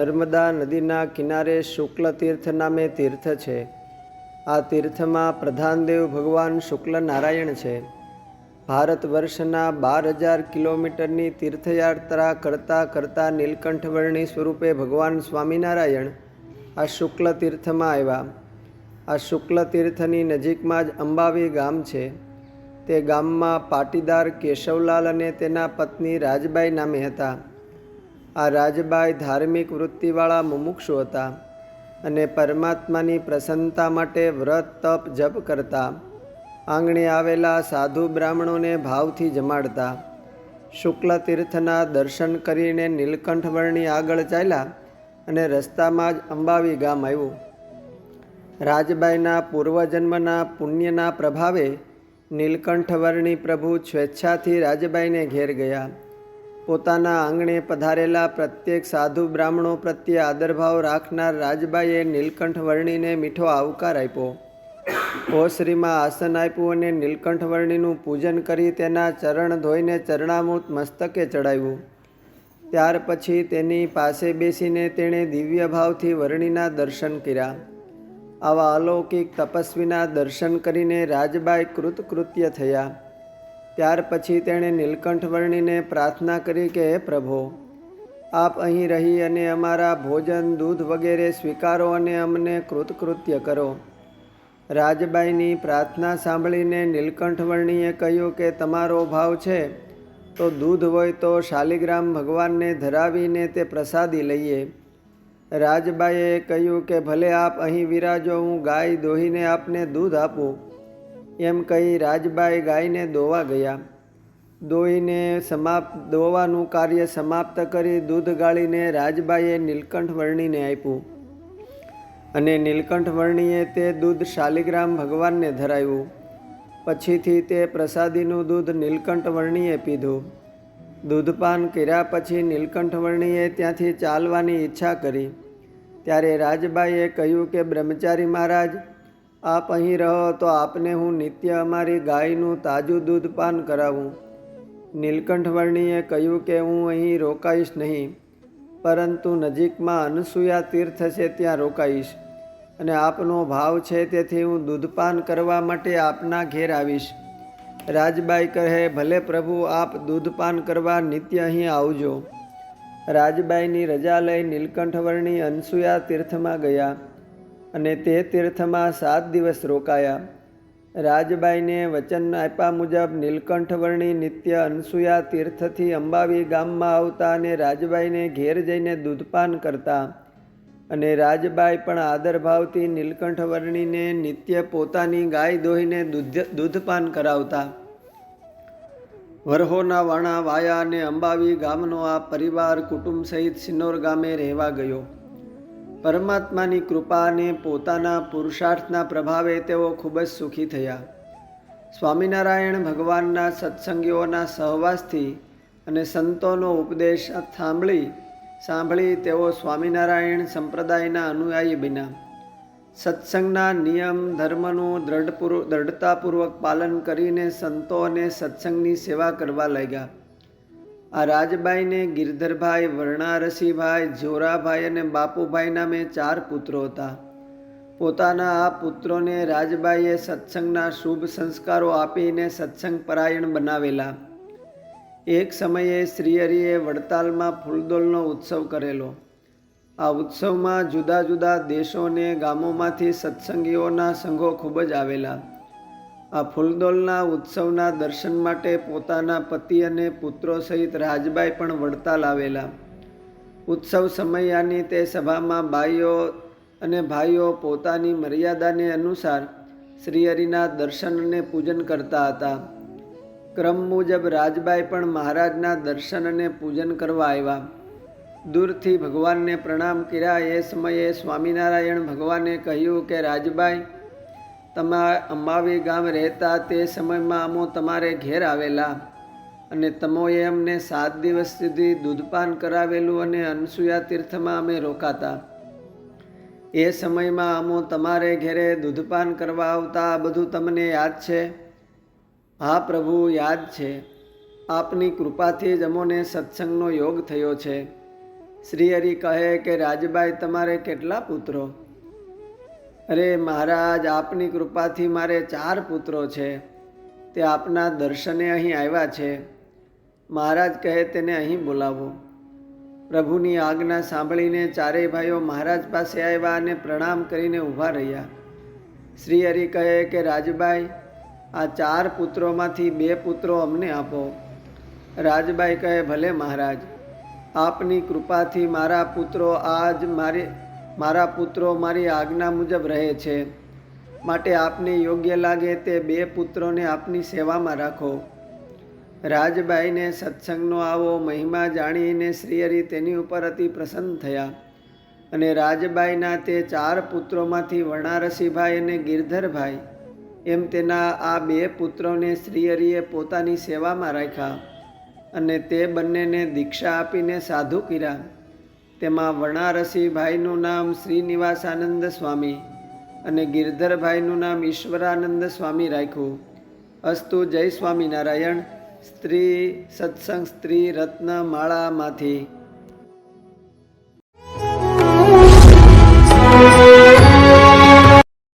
નર્મદા નદીના કિનારે શુક્લ તીર્થ નામે તીર્થ છે. આ તીર્થમાં પ્રધાનદેવ ભગવાન શુક્લ નારાયણ છે. ભારત વર્ષના બાર હજાર કિલોમીટરની તીર્થયાત્રા કરતાં કરતાં નીલકંઠવર્ણી સ્વરૂપે ભગવાન સ્વામિનારાયણ આ શુક્લ તીર્થમાં આવ્યા. આ શુક્લ તીર્થની નજીકમાં જ અંબાવી ગામ છે. તે ગામમાં પાટીદાર કેશવલાલ અને તેના પત્ની રાજબાઈ નામે હતા. આ રાજબાઈ ધાર્મિક વૃત્તિવાળા મુમુક્ષુ હતા અને પરમાત્માની પ્રસન્નતા માટે વ્રત, તપ, જપ કરતા. આંગણે આવેલા સાધુ બ્રાહ્મણોને ભાવથી જમાડતા. શુક્લ તીર્થના દર્શન કરીને નીલકંઠવર્ણી આગળ ચાલ્યા અને રસ્તામાં જ અંબાવી ગામ આવ્યું. રાજબાઈના પૂર્વજન્મના પુણ્યના પ્રભાવે નીલકંઠવર્ણી પ્રભુ સ્વેચ્છાથી રાજબાઈને ઘેર ગયા. પોતાના આંગણે પધારેલા પ્રત્યેક સાધુ બ્રાહ્મણો પ્રત્યે આદરભાવ રાખનાર રાજબાઈએ નીલકંઠવર્ણીને મીઠો આવકાર આપ્યો. ઓશ્રીમાં આસન આપ્યું અને નીલકંઠવર્ણીનું પૂજન કરી તેના ચરણ ધોઈને ચરણામૃત મસ્તકે ચડાવ્યું. ત્યાર પછી તેની પાસે બેસીને તેણે દિવ્ય ભાવથી વર્ણિના દર્શન કર્યા. આવા અલૌકિક તપસ્વીના દર્શન કરીને રાજબાઈ કૃતકૃત્ય થયા. ત્યાર પછી તેણે નીલકંઠવર્ણીને પ્રાર્થના કરી કે, પ્રભો, આપ અહીં રહી અને અમારા ભોજન, દૂધ વગેરે સ્વીકારો અને અમને કૃતકૃત્ય કરો. રાજબાઈની પ્રાર્થના સાંભળીને નીલકંઠવર્ણીએ કહ્યું કે, તમારો ભાવ છે, તો દૂધ હોય તો શાલિગ્રામ ભગવાનને ધરાવીને તે પ્રસાદી લઈએ. રાજબાઈએ કહ્યું કે, ભલે આપ અહીં વિરાજો, હું ગાય દોહીને આપને દૂધ આપું એમ કહી રાજબાઈ ગાયને દોવા ગયા. દોઈને સમાપ્ત દોવાનું કાર્ય સમાપ્ત કરી દૂધ ગાળીને રાજબાઈએ નીલકંઠ વર્ણીને આપ્યું. અને નીલકંઠ વર્ણીએ તે દૂધ શાલિગ્રામ ભગવાનને ધરાવ્યું. પછીથી તે પ્રસાદીનું દૂધ નીલકંઠ વર્ણીએ પીધું. દૂધપાન કર્યા પછી નીલકંઠ વર્ણીએ ત્યાંથી ચાલવાની ઈચ્છા કરી. ત્યારે રાજબાઈએ કહ્યું કે બ્રહ્મચારી મહારાજ આપ અહીં રહો તો આપને હું નિત્ય અમારી ગાયનું તાજું દૂધ પાન કરાવું. નીલકંઠવર્ણીએ કહ્યું કે હું અહીં રોકાઈશ નહીં, પરંતુ નજીકમાં અનસૂયા તીર્થ છે ત્યાં રોકાઈશ અને આપનો ભાવ છે તેથી હું દૂધપાન કરવા માટે આપના ઘેર આવીશ. રાજબાઈ કહે, ભલે પ્રભુ, આપ દૂધપાન કરવા નિત્ય અહીં આવજો. રાજબાઈની રજા લઈ નીલકંઠવર્ણી અનસૂયા તીર્થમાં ગયા. અને તે તીર્થમાં સાત દિવસ રોકાયા. રાજબાઈને વચન આપ્યા મુજબ નીલકંઠવર્ણી નિત્ય અનસૂયા તીર્થથી અંબાવી ગામમાં આવતા અને રાજબાઈને ઘેર જઈને દૂધપાન કરતા. અને રાજબાઈ પણ આદરભાવથી નીલકંઠવર્ણીને નિત્ય પોતાની ગાય દોહીને દૂધ, દૂધપાન કરાવતા. વરહોના વાણા વાયા અને અંબાવી ગામનો આ પરિવાર કુટુંબ સહિત સિન્નોર ગામે રહેવા ગયો. પરમાત્માની કૃપાને પોતાના પુરુષાર્થના પ્રભાવે તેઓ ખૂબ જ સુખી થયા. સ્વામિનારાયણ ભગવાનના સત્સંગીઓના સહવાસથી અને સંતોનો ઉપદેશ સાંભળી સાંભળી તેઓ સ્વામિનારાયણ સંપ્રદાયના અનુયાયી બન્યા. સત્સંગના નિયમ, ધર્મનું દ્રઢપૂર્વ દ્રઢતાપૂર્વક પાલન કરીને સંતો અને સત્સંગની સેવા કરવા લાગ્યા. આ રાજબાઈને ગિરધરભાઈ, વર્ણારસીભાઈ, જોરાભાઈ અને બાપુભાઈ નામે ચાર પુત્રો હતા. પોતાના આ પુત્રોને રાજબાઈએ સત્સંગના શુભ સંસ્કારો આપીને સત્સંગ પરાયણ બનાવેલા. એક સમયે શ્રીહરિએ વડતાલમાં ફૂલદોલનો ઉત્સવ કરેલો. આ ઉત્સવમાં જુદા જુદા દેશોને ગામોમાંથી સત્સંગીઓના સંઘો ખૂબ જ આવેલા. આ ફૂલદોલના ઉત્સવના દર્શન માટે પોતાના પતિ અને પુત્રો સહિત રાજબાઈ પણ વડતાલ આવેલા ઉત્સવ સમયાની તે સભામાં બાઈઓ અને ભાઈઓ પોતાની મર્યાદાને અનુસાર શ્રીહરિના દર્શન અને પૂજન કરતા હતા. ક્રમ મુજબ રાજબાઈ પણ મહારાજના દર્શન અને પૂજન કરવા આવ્યા. દૂરથી ભગવાનને પ્રણામ કર્યા. એ સમયે સ્વામિનારાયણ ભગવાને કહ્યું કે, રાજબાઈ તમા અંબાવી ગામ રહેતા તે સમયમાં અમો તમારે ઘેર આવેલા અને તમોએ અમને સાત દિવસ સુધી દૂધપાન કરાવેલું અને અનસૂયા તીર્થમાં અમે રોકાતા. એ સમયમાં અમો તમારે ઘેરે દૂધપાન કરવા આવતા આ બધું તમને યાદ છે? હા, પ્રભુ, યાદ છે. આપની કૃપાથી જ અમોને સત્સંગનો યોગ થયો છે. શ્રી હરિ કહે કે, રાજબાઈ, તમારે કેટલા પુત્રો? અરે મહારાજ, આપની કૃપાથી મારે ચાર પુત્રો છે. તે આપના દર્શને અહીં આવ્યા છે. મહારાજ કહે તેને અહીં બોલાવો. પ્રભુની આજ્ઞા સાંભળીને ચારેય ભાઈઓ મહારાજ પાસે આવ્યા અને પ્રણામ કરીને ઊભા રહ્યા. શ્રી હરિ કહે કે, રાજબાઈ, આ ચાર પુત્રોમાંથી બે પુત્રો અમને આપો. રાજબાઈ કહે, ભલે મહારાજ, આપની કૃપાથી મારા પુત્રો આજ મારી મારા પુત્રો મારી આજ્ઞા મુજબ રહે છે. માટે આપને યોગ્ય લાગે તે બે પુત્રોને આપની સેવામાં રાખો. રાજબાઈને સત્સંગનો આવો મહિમા જાણીને શ્રીહરિ તેની ઉપર અતિ પ્રસન્ન થયા અને રાજબાઈના તે ચાર પુત્રોમાંથી વણારસીભાઈ અને ગિરધરભાઈ એમ તેના આ બે પુત્રોને શ્રીહરિએ પોતાની સેવામાં રાખ્યા અને તે બંનેને દીક્ષા આપીને સાધુ કર્યા. તેમાં વણારસીભાઈનું નામ શ્રીનિવાસાનંદ સ્વામી અને ગિરધરભાઈનું નામ ઈશ્વરાનંદ સ્વામી રાખ્યું. અસ્તુ જય સ્વામિનારાયણ, સ્ત્રી સત્સંગ સ્ત્રી રત્ન માળામાંથી.